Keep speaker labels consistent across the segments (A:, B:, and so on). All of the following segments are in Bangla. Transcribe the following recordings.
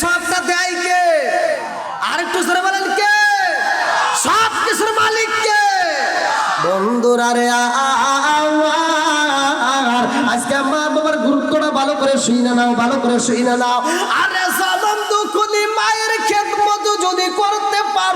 A: সবটা দেয় কে আর একটু সরে বলেন কে সব কিছুর মালিক কে বন্ধুরা রে আজকে মা বাবার গুরুত্বটা ভালো করে শুই না নাও ভালো করে শুই না নাও আরে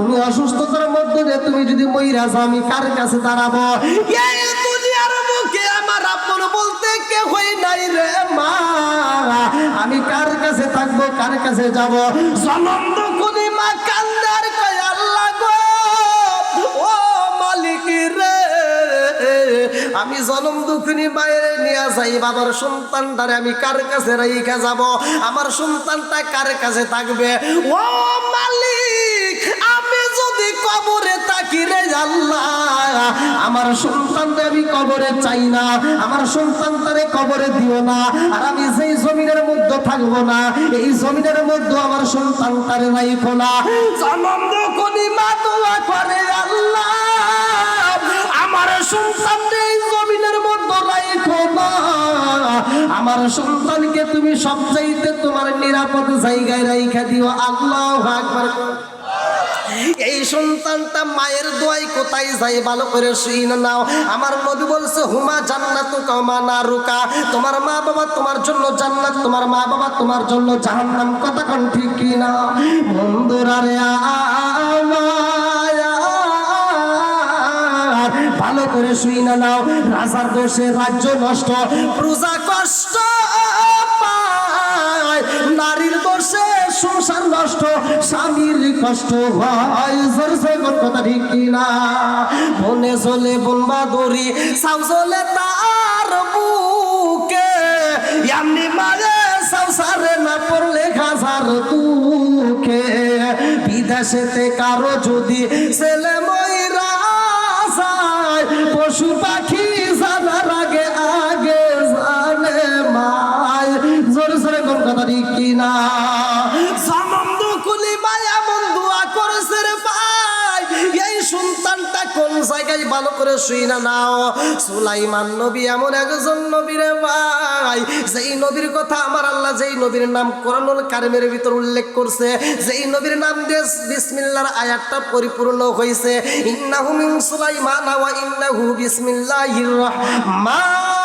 A: তুমি অসুস্থতার মধ্যে যে তুমি যদি মইরা যাও, আমি কার কাছে দাঁড়াবো? নাই আমি কার কাছে থাকব, কার কাছে যাব? দুকুনি মা কান্দার আল্লাহ গো, ও মালিক রে। আমি জনম দুঃখিনী বাইরে নিয়ে যাই, বাবার সন্তানটারে আমি কার কাছে রেখে যাব? আমার সন্তানটা কার কাছে থাকবে? ও মালিক কবরে থাকি রে আল্লাহ। আমার সন্তানটা আমি কবরে চাই না, আমার সন্তানটারে কবরে দিও না, আর আমি যেই জমিনের মধ্যে থাকব না, এই জমিনের মধ্যে আমার সন্তানটারে রাইখো না জনম দুঃখিনী মা দোয়া করে আল্লাহ, আমার সন্তান এই জমিনের মধ্যে রাইখো না আমার সন্তানকে তুমি সব চাইতে তোমার নিরাপদ জায়গায় রাইখা দিও। আল্লাহ আকবার। এই সন্তানটা মায়ের দোয়াই কোথায় যায় ভালো করে শুই নাও। আমার নবী বলছে, হুমা জান্নাতু কামা না রুকা তোমার মা বাবা তোমার জন্য জান্নাত, তোমার মা বাবা তোমার জন্য জাহান্নাম। কথা কোন ঠিক কি না? বন্ধুরা রে ভালো করে শুই না নাও। রাজার দোষে রাজ্য নষ্ট, প্রজা কষ্ট নারীর দোষে সংসার নষ্ট, স্বামীর কষ্ট হয়। কথা ঠিক কিনা? বনে চলে বনবা দড়ি সাউ চলে তার বুকে। এমনি মারে সংসারে না পড়লে খাসার বিদেশেতে কারও যদি ছেলে ময়রা পশু পাখি করে শুই না, নাও। সুলাইমান নবী এমন একজন নবীর ভাই, যেই নবীর কথা আমার আল্লাহ যেই নবীর নাম কোরআনুল কারিমের ভিতর উল্লেখ করছে, যেই নবীর নাম দিয়ে বিসমিল্লার আয়াতটা পরিপূর্ণ হয়েছে ইন্নাহু মিন সুলাইমান ওয়া ইন্নাহু বিসমিল্লাহির রহমানির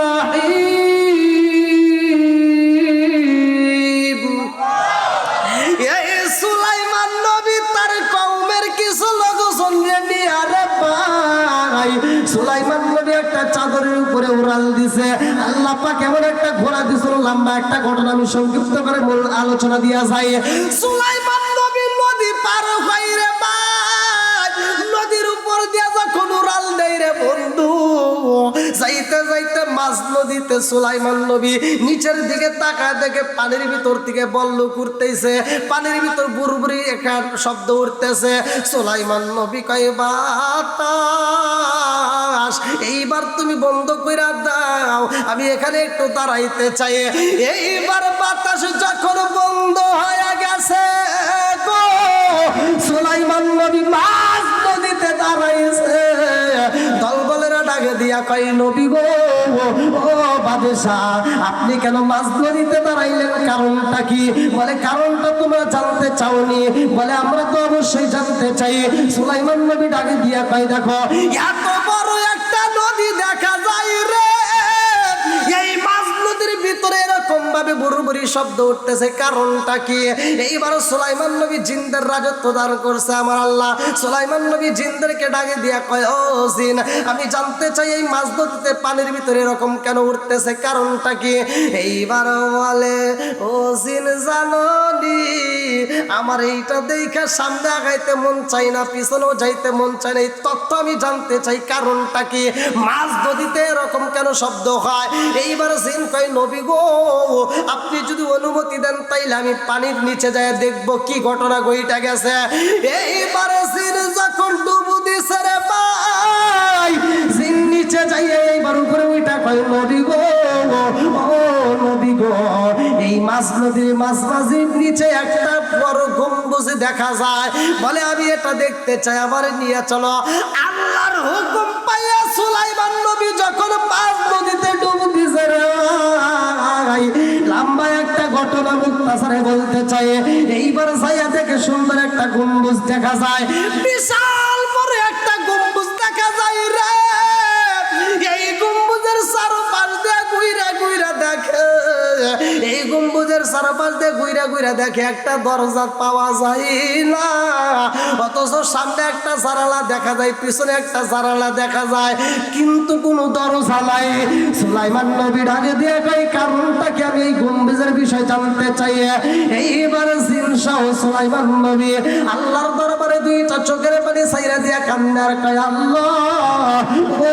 A: রহিম। উপরে উড়াল দিছে। আল্লাহ পাক এমন একটা ঘোড়া দিছিল, লম্বা একটা ঘটনা আমি সংক্ষিপ্ত করে আলোচনা দিয়া যায় সুলাইমান নবী নদী পার হয় যাইতে যাইতে মাছ নদীতে সুলাইমান নবী নিচের দিকে তাকায় দেখে পানির ভিতর থেকে বল্ল করতেছে পানির ভিতর বুরবুরি এখান শব্দ উঠতেছে। সুলাইমান নবী কয়, বাতাস, এইবার তুমি বন্ধ কইরা দাও, আমি এখানে একটু দাঁড়াইতে চাই। এইবার বাতাস যখন বন্ধ হয়ে গেছে সুলাইমান নবী মাছ নদীতে দাঁড়াইছে। ডাকে দিয়া কয়, নবী গো, ও বাদশাহ, আপনি কেন মাছ ধরিতে দাঁড়াইলেন? কারণটা কি? বলে, কারণটা তোমরা জানতে চাওনি। বলে, আমরা তো অবশ্যই জানতে চাই। সুলাইমান নবী ডাকে দিয়া কয়, দেখো, এত ভাবে বুড়ু বুড়ি শব্দ উঠতেছে। কারণটা কি? এইবার সুলাইমান নবী জিন্দের রাজত্ব দান করছে আমার আল্লাহ। সুলাইমান নবী জিন্দেরকে ডাকে দিয়া কয়, ও জিন, আমি জানতে চাই এই মাছ নদীতে পানির ভিতরে এরকম কেন উঠতেছে? কারণটা কি? এইবার বলে, ও জিন, জাননি, আমার এইটা দেখা সামনে আগাইতে মন চাই না, পিছনেও যাইতে মন চাই না। এই তত্ত্ব আমি জানতে চাই, কারণটা কি? মাছ নদীতে এরকম কেন শব্দ হয়? এইবার জিন কয়, নবী গো আপনি যদি অনুমতি দেন, তাইলে আমি পানির নিচে যায় দেখব কি ঘটনা গইটা গেছে। এইবারে জিন যখন ডুবু দিছে রে ভাই, জিন নিচে যাই এইবার উপরে ওইটা কয় নবী গো, ও নবী গো। এই মাছ নদীর মাছ মাঝির নিচে একটা বড় গম্বুজ দেখা যায়। বলে, আমি এটা দেখতে চাই আবার নিয়ে চলো। আল্লাহর হুকুম লম্বা একটা ঘটনা মুক্তাসারে বলতে চাই এইবার ছায়া থেকে সুন্দর একটা গম্বুজ দেখা যায়। বিশাল বড় একটা গম্বুজ দেখা যায় রে। এই গম্বুজের চারপাশ দিয়ে গুইরা দেখে। এই গম্বুজের চারপাশ দিয়ে গুইরা গুইরা দেখে একটা দরজা পাওয়া যায় না অথচ সামনে একটা জানালা দেখা যায়, পিছনে একটা জানালা দেখা যায়। কিন্তু কোনো দরজা নাই। সুলাইমান নবী ডাকে দিয়ে কই কারণটা কি আমি এই গম্বুজের বিষয় জানতে চাই? এইবার জিন শাহ সুলাইমান নবী আল্লাহর দরবারে দুইটা চোখের পানি সাইরা দিয়া কান্নার কয়, আল্লাহ, ও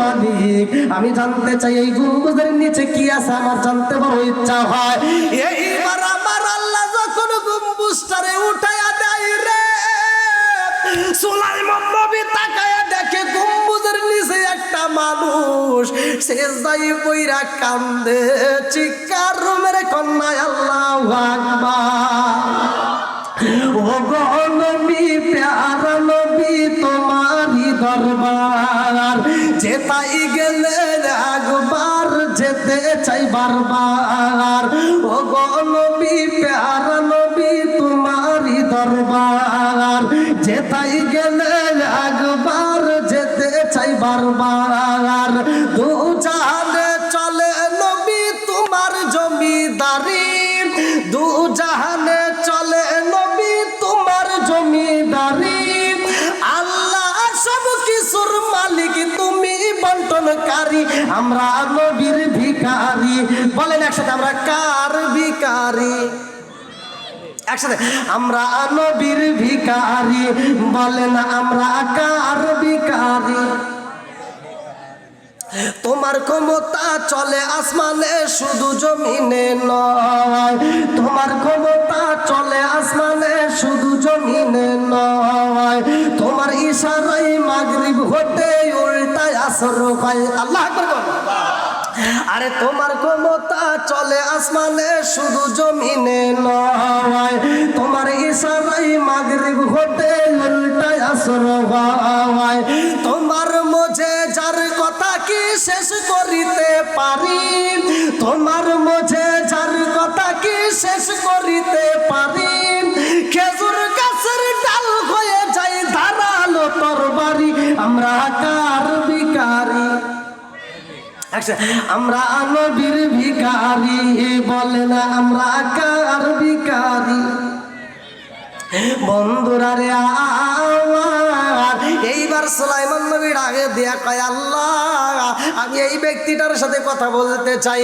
A: মালিক, আমি জানতে চাই এই গম্বুজের নিচে কি আছে? আমার জানতে বড় ইচ্ছা হয়। এইবার আমার আল্লাহ যখন উঠাইয়া দেয় রে, সুলাইমান নবী তাকায়া দেখে গম্বুজের নিচে একটা মানুষ শেষদাই কইরা কান্দে, চিৎকার মেরে কন্যায় আল্লাহ দরবার গেলে একবার যেতে চাই বারবার। ও গো নবী, প্যারা নবী, তোমারই দরবার। যেতাই গেলে একবার যেতে চাই বারবার। দু চলে নবী, তোমার জমিদারি। দু জাহানে চলে নবী, তোমার জমিদারি। আল্লাহ সব কিছুর মালিক, তুমি বন্টনকারী। আমরা নবীর ভিখারি বলেন একসাথে, আমরা কার ভিখারি? একসাথে, আমরা নবীর ভিখারি। বলেন, আমরা কার ভিখারি? তোমার ক্ষমতা চলে আসমানে, শুধু জমিনে নয়। তোমার ক্ষমতা চলে আসমানে, শুধু জমিনে নয়। তোমার ইশারাই মাগরিব হতে উল্টায় আসর হয়। আল্লাহ আকবার। আরে তোমার ক্ষমতা চলে আসমানে, শুধু জমিনে নয়। তোমার ইশারাই মাগরিব হতে উল্টায় আসর হয়। তোমার মধ্যে যার কথা কি শেষ করিতে পারি? তোমার মধ্যে যার কথা কি শেষ করিতে পারি? খেজুর গাছের ডাল হয়ে যাই ধারালো তরবারি, আমরা আচ্ছা আমরা নবীর ভিকারি বলে না আমরা কার ভিকারি বন্ধুরা রে আমার, এইবার নবীর আগে দেয়া কয়, আল্লাহ, আমি এই ব্যক্তিটার সাথে কথা বলতে চাই।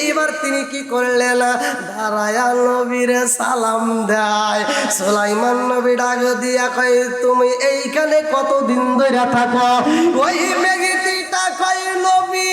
A: এইবার তিনি কি করলেন? দাঁড়ায়া নবীর সালাম দেয়। সুলাইমান নবী দিয়া কয়, তুমি এইখানে কতদিন ধরে থাকো? ওই ব্যক্তিটা কয়, নবী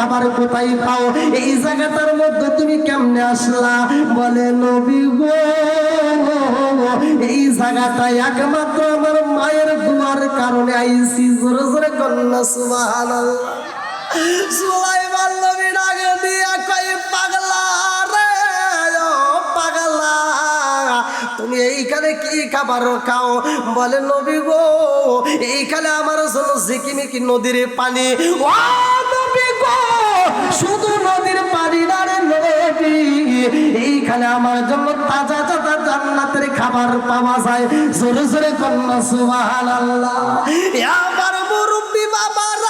A: খাবার কোথায় পাও? এই জায়গাটার মধ্যে তুমি কেমনে আসলা? বলে, নবী গো, এই জায়গাটা একমাত্র আমার মায়ের দুয়ার কারণে আইসি জোরে জোরে কন্যা, সুবহানাল্লাহ। ডাকে দিয়া কই পাগলা রে পাগলা, তুমি এইখানে কি খাবার খাও? বলে, নবী গো, এইখানে আমার জন্য ঝিকিমিকি নদীর পানি। ও নবী গো শুধু নদীর পানি না এইখানে আমার জন্য তাজা তাজা জান্নাতের খাবার পাওয়া যায়। জোরে জোরে কন্যা, সুবহানাল্লাহ। আল্লাহ আমার মুরব্বী বাবারা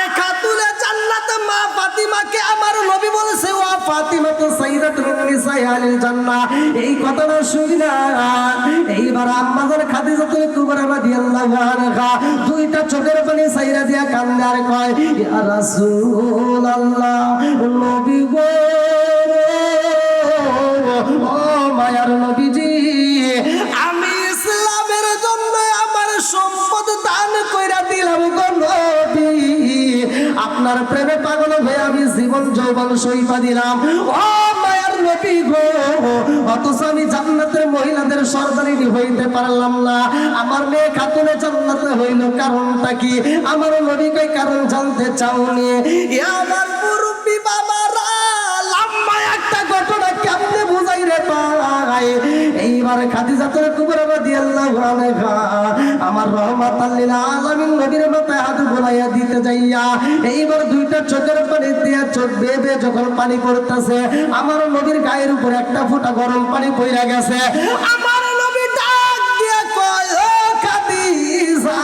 A: মা ফাতিমাকে আমার নবী বলেছে, ও ফাতিমা তো সাইয়্যিদাতুন নিসাই আলিল জান্নাহ। এই কথাটা শুনি না। এইবার আম্মাজান খাদিজাতুল কুবরা রাদিয়াল্লাহু আনহা দুইটা চোখের পানি সাইরা দিয়া কান্দার কয়, ইয়া রাসূলুল্লাহ, নবী গো। আপনার প্রেমে পাগল হয়ে আমি জীবন যৌবন সইফা দিলাম। ও মায়ার নবী গো, অথচ আমি জান্নাতের মহিলাদের হইতে পারলাম না। আমার মেয়ে খাতুনে জান্নাতে হইল কারণটা কি? আমার নবী কারণ জানতে চাওনি? নিয়ে আমার মুরব্বী বাবারা এইবার রাদিয়াল্লাহু আনহা, আমার আলামিন নবীর হাত বুলাইয়া দিতে যাইয়া, এইবার দুইটা চোখের পানি চোখ বেয়ে যখন পানি পড়তেছে, আমার নবীর গায়ের উপর একটা ফোঁটা গরম পানি পইরা গেছে। আমার নবী ডাক দিয়া কয়, ও খাদিজা,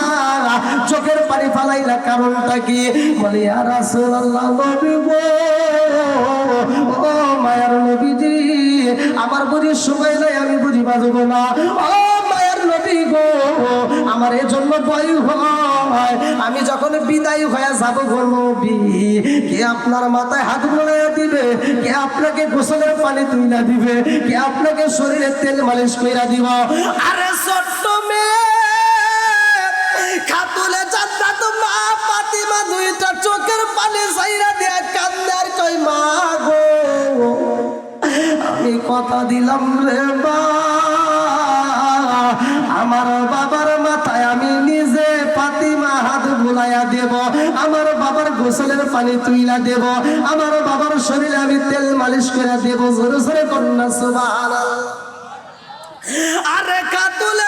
A: চোখের পানি ফালাইলা কারণটা কি? বলে, ইয়া রাসূলুল্লাহ, নবী আমার বুঝি সময় নাই, আমি বুঝি বাজবো না। ও মায়ার নবী গো, আমার হয়। আমি যখন বিদায় হয়ে যাব গো কে আপনার মাথায় হাত বুলাইয়া দিবে? কে আপনাকে গোসলের পানি তুইলা দিবে? কে আপনাকে শরীরে তেল মালিশ কইরা দিব? আরে ছোট্ট মেয়ে খাতুলে জান্নাত মা ফাতিমা দুইটা চোখের পানি সাইরা দিয়া কান্দে আর কই মা গো আমি কথা দিলাম রে আমার বাবার মাথায় আমি নিজে পাতিমা হাত বুলাইয়া দেব। আমার বাবার গোসলের পানি তুইলা দেব। আমার বাবার শরীরে আমি তেল মালিশ করে দেব। জোরে জোরে কন্যা সুবাহ আরে কাতুলে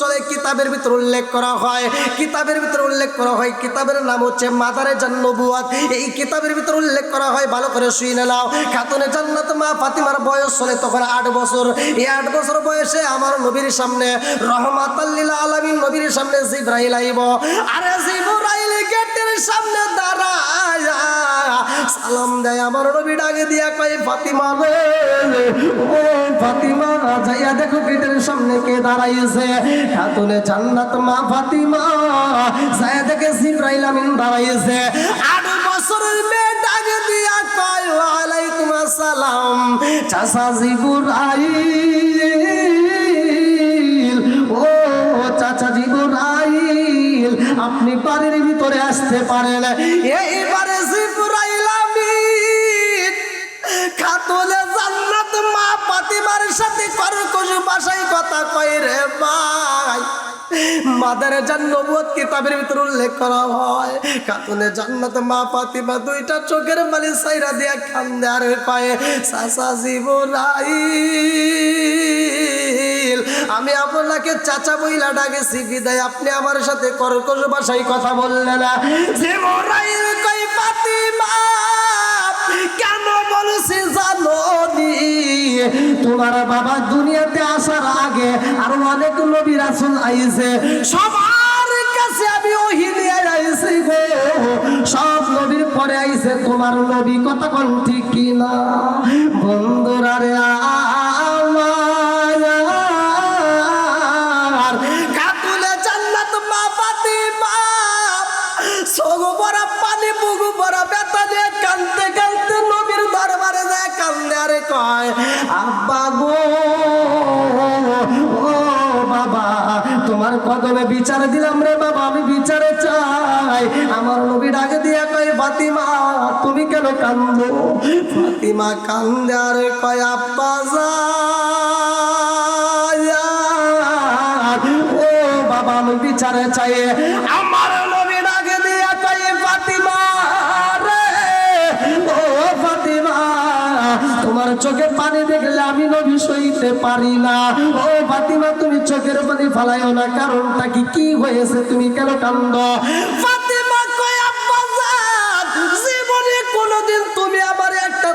A: চলে কিতাবের ভিতর উল্লেখ করা হয়। কিতাবের ভিতর উল্লেখ করা হয়, কিতাবের নাম হচ্ছে মাদারে জান্নবুয়াত। এই কিতাবের ভিতর উল্লেখ করা হয়, ভালো করে শুনে নাও। খাতুনে জান্নাত মা ফাতিমার বয়স চলে তখন আট বছর। এই আট বছর বয়সে আমার নবীর সামনে রহমাতাল্লিল আলামিন নবীর সামনে জিব্রাইল আইব। আরে জিব্রাইল গেটের সামনে দাঁড়ায়। সালাম দেয়। আমার নবী ডাকে দিয়া কয়, ফাতিমা রে ও ফাতিমা, যাইয়া দেখো গেটের সামনে কে দাঁড়াইছে। খাতুনে জান্নাত মা ফাতিমা, যাইয়া দেখে জিব্রাইল আমিন দাঁড়াইছে। আট বছরের মেয়ে ডাকে দিয়া কয়, ওয়ালাইকুম আসসালাম, চাচা জিবুরাইল। ও চাচা জিবুরাইল, আপনি বাড়ির ভিতরে আসতে পারেন। এইবারে ভাষায় কথা কয় রে ভাই। মাদারে জান্নবুয়ত কিতাবের ভিতর উল্লেখ করা হয় খাতুনে জান্নাত মা ফাতিমা দুইটা চোখের বালি সাইরা দিয়া কান্দে আর কয় সাসা জীবরাইল, আমি আপনাকে চাচা বইলা ডাকেছি, বিদায় আপনি আমার সাথে কর্কশ ভাষায় কথা বললেন না। জীবরাইল কই ফাতিমা, কেন বলছি জানো? তোমার বাবা দুনিয়াতে আসার আগে আরও অনেক নবী রাসুল আইছে সবার কাছে আমি ওহি কদমে বিচার দিলাম রে বাবা, আমি বিচারে চাই। আমার নবী ডাকে দিয়া কয়, ফাতিমা, তুমি কেন কান্দো? ফাতিমা কান্দে আর কয়, আব্বা তোমার চোখে পানি দেখলে আমি নবী সইতে পারি না। ও ফাতিমা, তুমি চোখের পানি ফালাইও না, কারণটা কি? কি হয়েছে? তুমি কেন কান্দ? কোনোদিন তুমি আমার একটা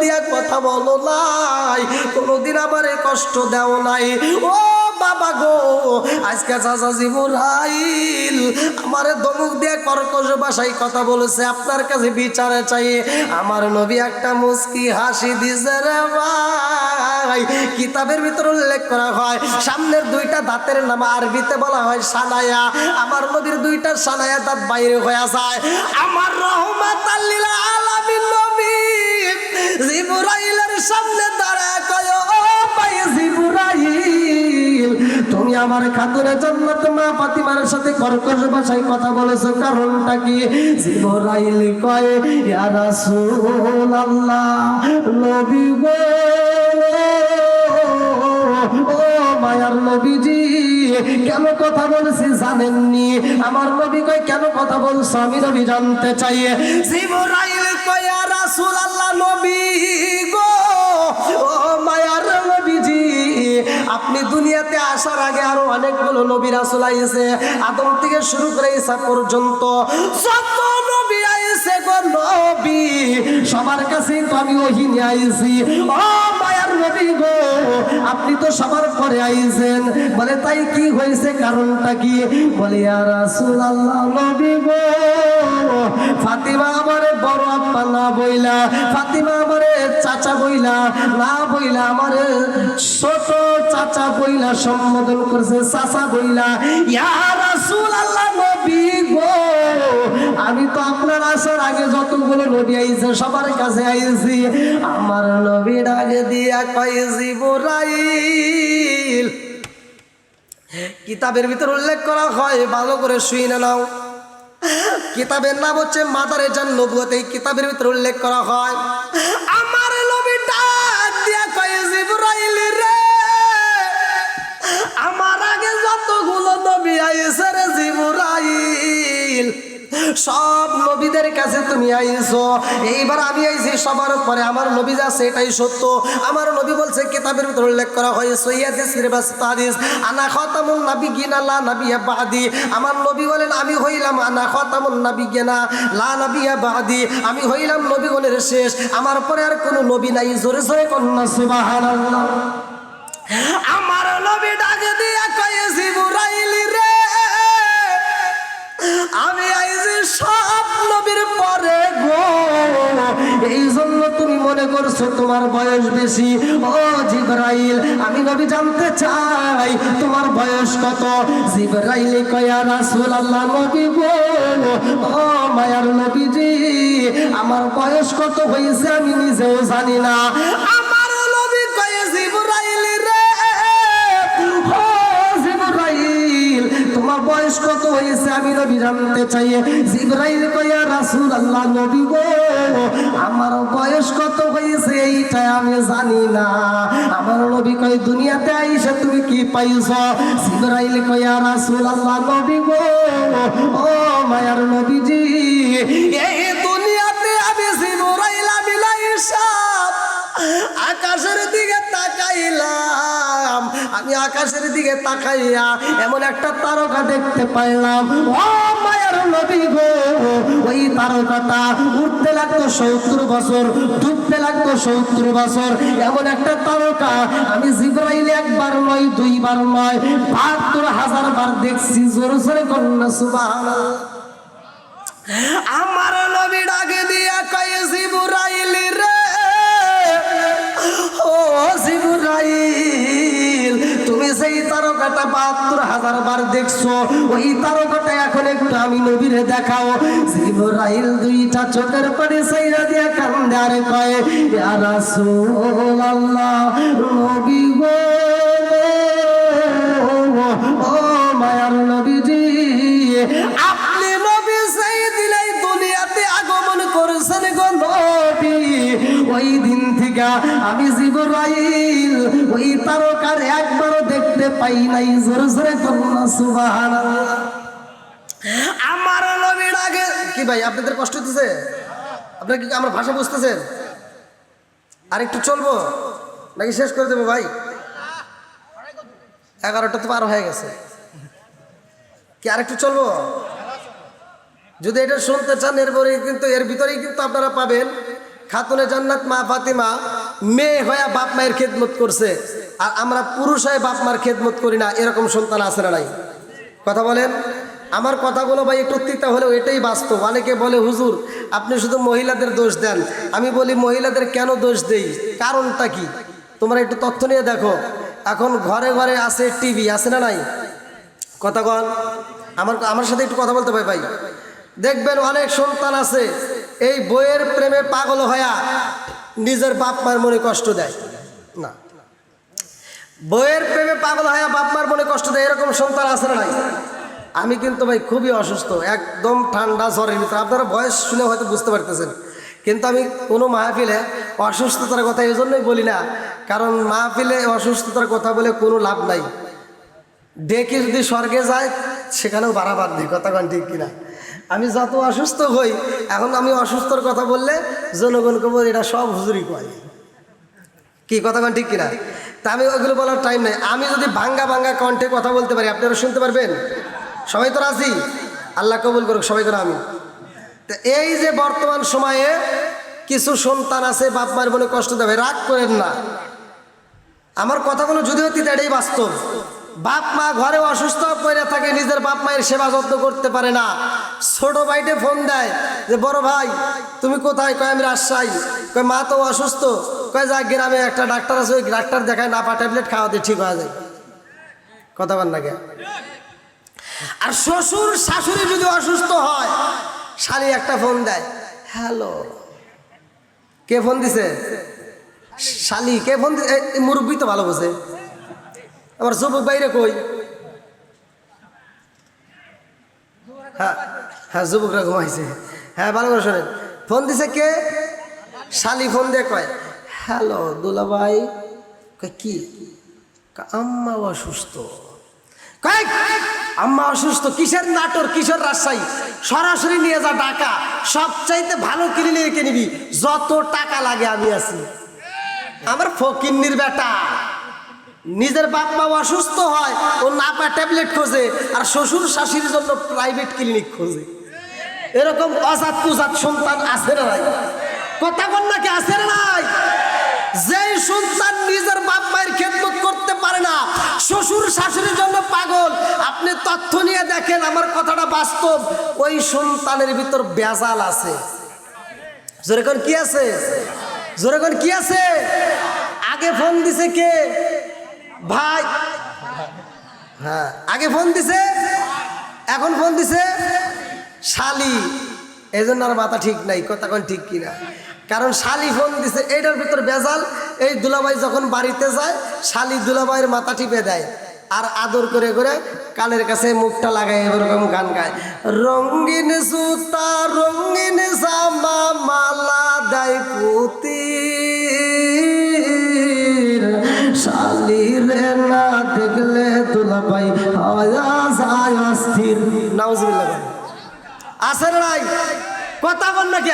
A: দিয়া কথা বলো নাই। কোনোদিন আমারে কষ্ট দেও নাই। ও বাবা গো, আজকে চাচা জিবুরাইল আমারে দমুক দিয়ে কর্কশ ভাষায় কথা বলেছে, আপনার কাছে বিচারে চাই। আমার নবী একটা মুস্কি হাসি দিছে রে ভাই। কিতাবের ভিতর উল্লেখ করা হয়, সামনের দুইটা দাঁতের নাম আরবিতে বলা হয় সানায়া। আমার নবীর দুইটা সানায়া দাঁত বাইরে হয়ে যায়। আমার রহমাত আল্লিল আলামিন নবী, জিবরাইলের সামনে দাঁড়ায় কয় তুমি আমার খাতুরে জান্নাত মা ফাতিমার সাথে কর্কশ ভাষায় কথা বলেছ, কারণটা কি? জিবরাইল কয়, ইয়া রাসূলুল্লাহ, নবী গো মায়ার নবীজি, কেন কথা বলছি জানেননি? আমার নবী কয়, কেন কথা বলছো? আমি নবী জানতে চাই। জিবরাইল কয়, ইয়া রাসূলুল্লাহ, নবী আপনি দুনিয়াতে আসার আগে আরও অনেকগুলো নবী রাসূল আইছে। আদম থেকে শুরু করে ঈসা পর্যন্ত যত নবী আইছে গো নবী, সবার কাছেই তো আমি ওহি নিয়ে আইছি। ও মায়ার নবী গো, আপনি তো সবার পরে আইছেন। বলে, তাই কি হয়েছে কারণটা কি? বলে, ইয়া রাসূলুল্লাহ নবী গো, ফাতিমা আমারে বড় আব্বা না বইলা, ফাতিমা আমারে চাচা বইলা, না বইলা আমারে ছোট চাচা বইলা সম্বোধন করছে, চাচা বইলা ইয়া রাসূলুল্লাহ নবী গো, আমি তো আপনার আসার আগে যতগুলো নবী আইছে, সবার কাছে আইছি। আমার নবী আগে দিয়া কয় জিবরাইল কিতাবের ভিতর উল্লেখ করা হয়, ভালো করে শুই না নাও। কিতাবের নাম হচ্ছে মাদারে জান নবুয়ত কিতাবের ভিতর উল্লেখ করা হয় আইছে রে সব নবীদের কাছে তুমি আইছো। এইবার আমি আইছি সবার পরে আমার নবী যা সেটাই সত্য। আমার নবী বলছে, কিতাবের ভিতর উল্লেখ করা হয়, সৈয়াদে সিরবাস তাদিস, আনা খতামুন নাবি গিনা লা নাবিয়া বাদি। আমার নবী বলেন, আমি হইলাম আনা খতামুন নাবি গিনা লা নাবিয়া বাদি। আমি হইলাম নবীগণের শেষ। আমার পরে আর কোনো নবী নাই। জোরে জোরে কন্যা, সুবহানাল্লাহ। আমার নবী ডাকে দিয়া কয়ে, জিবরাইলি রে আমি আইছি সব নবীর পরে গো, এই জন্য তুমি মনে করছ তোমার বয়স বেশি? ও জিবরাইল, আমি নবী জানতে চাই তোমার বয়স কত? জিবরাইল কয়া রাসূল আল্লাহ নবী গো, ও মায়ার নবীজি, আমার বয়স কত হয়েছে আমি নিজেও জানি না। বয়স কত হয়েছে, আমি নবী জানতে চাই। জিবরাইল কইয়া রাসূল আল্লাহ নবী গো, আমার বয়স কত হয়েছে, এইটা আমি জানি না। আমার নবী কই দুনিয়াতে আইসা তুমি কি পাইছো? জিবরাইল কইয়া রাসূল আল্লাহ নবী গো, ও মায়ার নবীজি, এই দুনিয়াতে আমি জিবরাইল, আমি আকাশের দিকে তাকাইলাম। আমি আকাশের দিকে তাকাইয়া এমন একটা তারকা দেখতে পাইলাম। ও মায়ের নবী গো, ওই তারকাটা উঠতে লাগতো সত্তর বছর ডুবতে লাগতো সত্তর বছর। এমন একটা তারকা আমি জিব্রাইলে একবার নয়, দুইবার নয়, বাহাত্তর হাজার বার দেখছি। জোরে জোরে কন্যা সুবাহ আমার নবী বাহাত্তর হাজার বার দেখছ, ওই তারকাটা এখন একটু আমি নবীরে দেখাও। জিবরাইল দুইটা চোখের পরে সাইরা দিয়া কান্দে আর কয়ে, ইয়া রাসূলুল্লাহ, নবী গো, ও মায়ার নবীজি, আপনি নবী সেই দিলাই দুনিয়াতে আগমন করেছেন গো নবী। ওই দিন থেকে আমি জিবরাইল, ওই তারকার একবারও দেখতে পাই নাই, জোরে জোরে কন্যা সুবহানাল্লাহ। আমার নবীর আগে কি ভাই, আপনাদের কষ্ট হতেছে আপনারা কি আমার ভাষা বুঝতেছেন? আর একটু চলবো? নাকি শেষ করে দেবো ভাই? এগারোটা তো পার হয়ে গেছে। কি আরেকটু চলবো? যদি এটা শুনতে চান এরপরে কিন্তু, এর ভিতরেই কিন্তু আপনারা পাবেন। খাতুনে জান্নাত মা ফাতিমা, মেয়ে হয়ে বাপ মায়ের খেদমত করছে। আর আমরা পুরুষ হয়ে বাপ মার খেদমত করি না, এরকম সন্তান আছে না নাই? কথা বলেন? আমার কথাগুলো ভাই একটু তিতা হলেও এটাই বাস্তব। অনেকে বলে, হুজুর, আপনি শুধু মহিলাদের দোষ দেন। আমি বলি, মহিলাদের কেন দোষ দেই? কারণটা কি? তোমরা একটু তথ্য নিয়ে দেখো। এখন ঘরে ঘরে আছে টিভি, আছে না নাই? কথা কন আমার আমার সাথে একটু কথা বলতে ভাই ভাই। দেখবেন অনেক সন্তান আছে, এই বইয়ের প্রেমে পাগল হয়া নিজের বাপ মার মনে কষ্ট দেয়। না। বইয়ের প্রেমে পাগল হয়া বাপ মার মনে কষ্ট দেয়, এরকম সন্তান আছে না নাই? আমি কিন্তু ভাই খুবই অসুস্থ, একদম ঠান্ডা জ্বরের ভিতরে। আপনারা বয়স শুনে হয়তো বুঝতে পারতেছেন। কিন্তু আমি কোনো মাহফিলে অসুস্থতার কথা এই জন্যই বলি না, কারণ মাহফিলে অসুস্থতার কথা বলে কোনো লাভ নাই। ডেকে যদি স্বর্গে যায়, সেখানেও বাড়াবার নেই, কথা কন ঠিক কিনা। আমি যত অসুস্থ হই, এখন আমি অসুস্থর কথা বললে জনগণকে বলি, এটা সব হুজুরি কয়। কি, কথা কন ঠিক কিনা? তা আমি ওইগুলো বলার টাইম নেই। আমি যদি ভাঙ্গা ভাঙ্গা কণ্ঠে কথা বলতে পারি, আপনারা শুনতে পারবেন? সবাই তো রাজি? আল্লাহ কবুল করুক, সবাই করে আমি তো এই যে বর্তমান সময়ে কিছু সন্তান আছে বাপ মায়ের মনে কষ্ট দেবে, রাগ করেন না। আমার কথাগুলো যদিও এটাই বাস্তব। বাপ মা ঘরে অসুস্থ পড়ে থাকে, নিজের বাপ মায়ের সেবা যত্ন করতে পারে না। ছোট ভাইটে ফোন দেয় যে, বড় ভাই, তুমি কোথায়? কয়, আমি রাজশাহী। কয়, মা তো অসুস্থ। কয় যা গ্রামে একটা ডাক্তার আছে, ওই ডাক্তার দেখায় না পা ট্যাবলেট খাওয়াতে ঠিক হয়ে যায়। কথা বল না আর শ্বশুর শাশুড়ি যদি অসুস্থ হয়, শালি একটা ফোন দেয়, হ্যালো, কে ফোন দিছে? শালি, কে ফোন দিছে মুরব্বী তো ভালো বোঝে। আমার যুবক বাইরে কই? হ্যাঁ হ্যাঁ যুবকরা ঘুমাইছে। হ্যাঁ ভালো করে শোনেন। ফোন দিছে কে? শালি ফোন দিয়ে কয় হ্যালো দুলাভাই? কি? আম্মা অসুস্থ। আম্মা অসুস্থ, কিসের নাটোর, কিসের রাজশাহী? সরাসরি নিয়ে যা টাকা সবচাইতে ভালো ক্লিনিকে নিবি, যত টাকা লাগে আমি আছি। আমার ফকিন্নির বেটা, নিজের বাপ মা অসুস্থ হয়, ও না পায় ট্যাবলেট খোঁজে, আর শ্বশুর শাশুড়ির জন্য প্রাইভেট ক্লিনিক খোঁজে। এরকম অজাত কুজাত সন্তান আছে না নাই? কথা বল নাকি আছে না নাই? যেই সন্তান নিজের বাপ মায়ের খেদমত করতে পারে না, শ্বশুর শাশুড়ির জন্য পাগল, আপনি তথ্য নিয়ে দেখেন, আমার কথাটা বাস্তব, ওই সন্তানের ভিতর বেজাল আছে। যেরকম কি আছে? যেরকম কি আছে? আগে ফোন দিছে কে? ভাই। হ্যাঁ আগে ফোন দিছে? এখন ফোন দিছে? শালি। এই জন্য আর মাথা ঠিক নাই, কথা কোন ঠিক কিনা? কারণ শালি ফোন দিছে, এইটার ভিতর বেজাল। এই দুলাভাই যখন বাড়িতে যায়, শালি দুলাভাইয়ের মাথা টিপে দেয় আর আদর করে করে কানের কাছে মুখটা লাগায়, এরকম গান গায়। রঙিন সুতা রঙিন জামা, মালা দেয় পুতি শালি রে না দেখলে বলেন। আছে না নাই? কথা বল না কে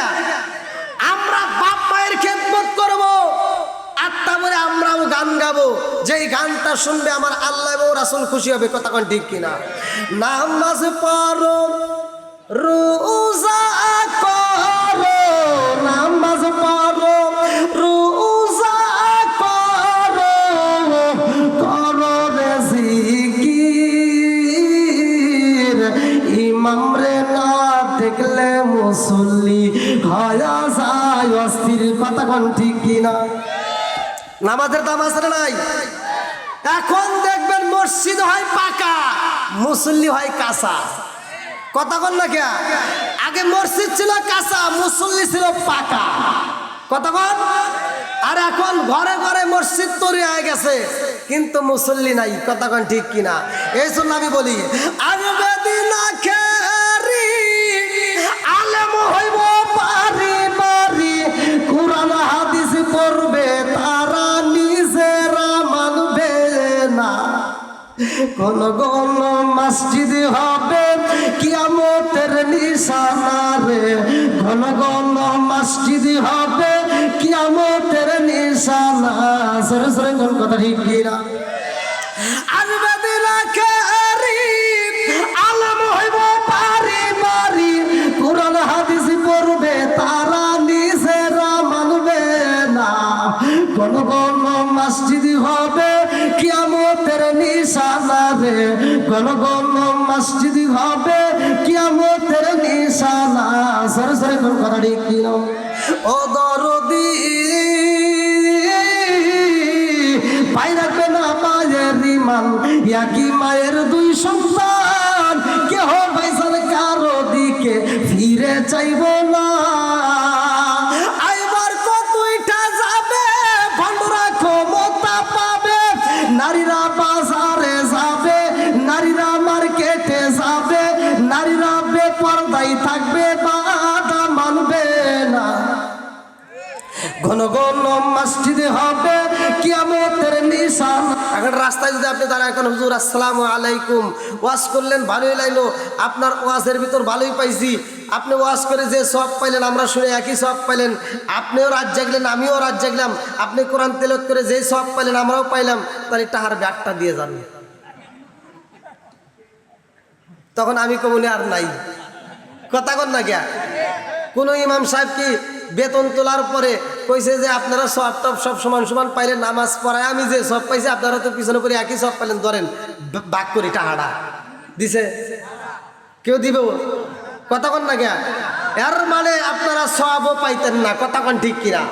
A: আমরাও গান গাবো। যেই গানটা শুনবে আমার আল্লাহ এবং রাসুল খুশি হবে, কথা কোন ঠিক কিনা? নামাজ পড়ো, রোজা করো, নামাজ পড়ো, রোজা করো করো রে জিকির। ইমাম রে দেখলে মুসল্লি হয়া যায় অস্থির, কথা কোন ঠিক কিনা? নামাজের দাম আছে না নাই? এখন দেখবেন মসজিদ হয় পাকা মুসল্লি হয় কাঁচা। কথা কন না কে? আগে মসজিদ ছিল কাঁচা মুসল্লি ছিল পাকা। কথা কন আর এখন ঘরে ঘরে মসজিদ তৈরি হয়ে গেছে কিন্তু মুসল্লি নাই। কথা কন ঠিক কিনা? এই জন্য আমি বলি আসবে দিন আখেরি, আলেম হইব কোন কোন মসজিদ হবে কিয়ামতের নিশানা রে কোন কোন মসজিদ হবে কিয়ামতের নিশানা। সরে সরে কোন কথা ঠিক কিনা। আসবে দিন আখেরি, কোন মসজিদ হবে, কিয়ামতের নিশানা। সরে সরে, কোন কথা ঠিক ও দরদি, পাই রাখবে না মায়ের রিমান একই মায়ের দুই সন্তান, কেহ ভাইসাল কারও দিকে ফিরে চাইব বেপরদাই থাকবে, বাধা মানবে না। ঘন ঘন মসজিদ হবে কিয়ামতের নিশান। এখন রাস্তায় যদি আপনি দাঁড়ায় এখন হুজুর, আসসালামু আলাইকুম। ওয়াজ করলেন, ভালোই লাগল। আপনার ওয়াজের ভিতর ভালোই পাইছি। আপনি ওয়াজ করে যে সব পাইলেন, আমরা শুনে একই সব পাইলেন। আপনিও রাত জাগলেন, আমিও রাত জাগলাম। আপনি কোরআন তেলত করে যেই সব পাইলেন, আমরাও পাইলাম। তাহলে টাহার ব্যাগটা দিয়ে যান। তখন আমি কমুনি আর নাই। কথা কর না গিয়া কোন ইমাম সাহেব কি বেতন তোলার পরে কইছে যে আপনারা সব টপ সব সমান সমান পাইলে নামাজ পড়ায়, আমি যে সব পাইছি, আপনারা তো পিছনে করে একই সব পাইলেন, ধরেন বাক করি টাহাড়া দিছে? কেউ দিব কথা কন না গিয়া এর মানে আপনারা সবও পাইতেন না, কথা কন ঠিক কিনা?